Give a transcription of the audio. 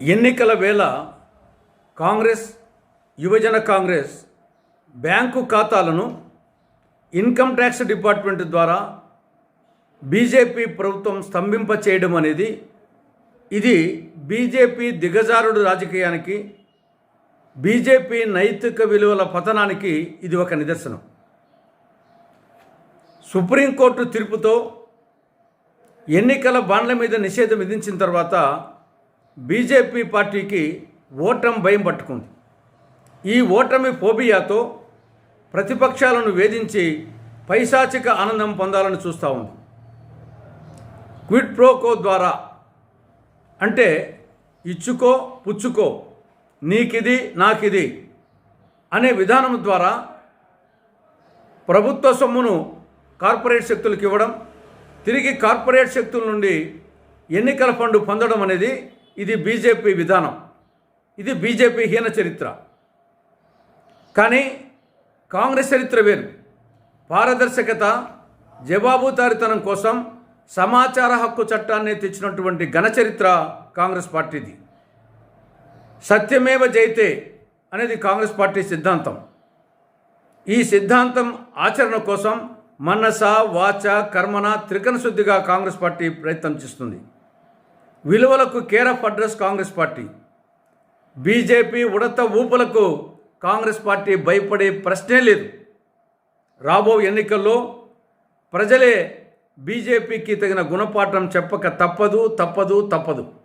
ఎన్నికల వేళ కాంగ్రెస్ యువజన కాంగ్రెస్ బ్యాంకు ఖాతాలను ఇన్కమ్ ట్యాక్స్ డిపార్ట్మెంట్ ద్వారా బీజేపీ ప్రభుత్వం స్తంభింప చేయడం అనేది ఇది బీజేపీ దిగజారుడు రాజకీయానికి బీజేపీ నైతిక విలువల పతనానికి ఇది ఒక నిదర్శనం. సుప్రీంకోర్టు తీర్పుతో ఎన్నికల బాండ్ల మీద నిషేధం విధించిన తర్వాత బీజేపీ పార్టీకి ఓటం భయం పట్టుకుంది. ఈ ఓటమి ఫోబియాతో ప్రతిపక్షాలను వేధించి పైశాచిక ఆనందం పొందాలని చూస్తూ ఉంది. క్విడ్ ప్రోకో ద్వారా అంటే ఇచ్చుకో పుచ్చుకో నీకిది నాకిది అనే విధానం ద్వారా ప్రభుత్వ సొమ్మును కార్పొరేట్ శక్తులకు ఇవ్వడం తిరిగి కార్పొరేట్ శక్తుల నుండి ఎన్నికల ఫండ్ పొందడం అనేది ఇది బీజేపీ విధానం. ఇది బీజేపీ హీన చరిత్ర. కానీ కాంగ్రెస్ చరిత్ర వేరు. పారదర్శకత జవాబుదారితనం కోసం సమాచార హక్కు చట్టాన్ని తెచ్చినటువంటి ఘన చరిత్ర కాంగ్రెస్ పార్టీది. సత్యమేవ జైతే అనేది కాంగ్రెస్ పార్టీ సిద్ధాంతం. ఈ సిద్ధాంతం ఆచరణ కోసం మనస వాచ కర్మన త్రికణ శుద్ధిగా కాంగ్రెస్ పార్టీ ప్రయత్నం చేస్తుంది. విలువలకు care of address Congress party. BJP ఉడత ఊపులకు కాంగ్రెస్ పార్టీ భయపడే ప్రశ్నే లేదు. రాబో ఎన్నికల్లో ప్రజలే బీజేపీకి తగిన గుణపాఠం చెప్పక తప్పదు తప్పదు తప్పదు.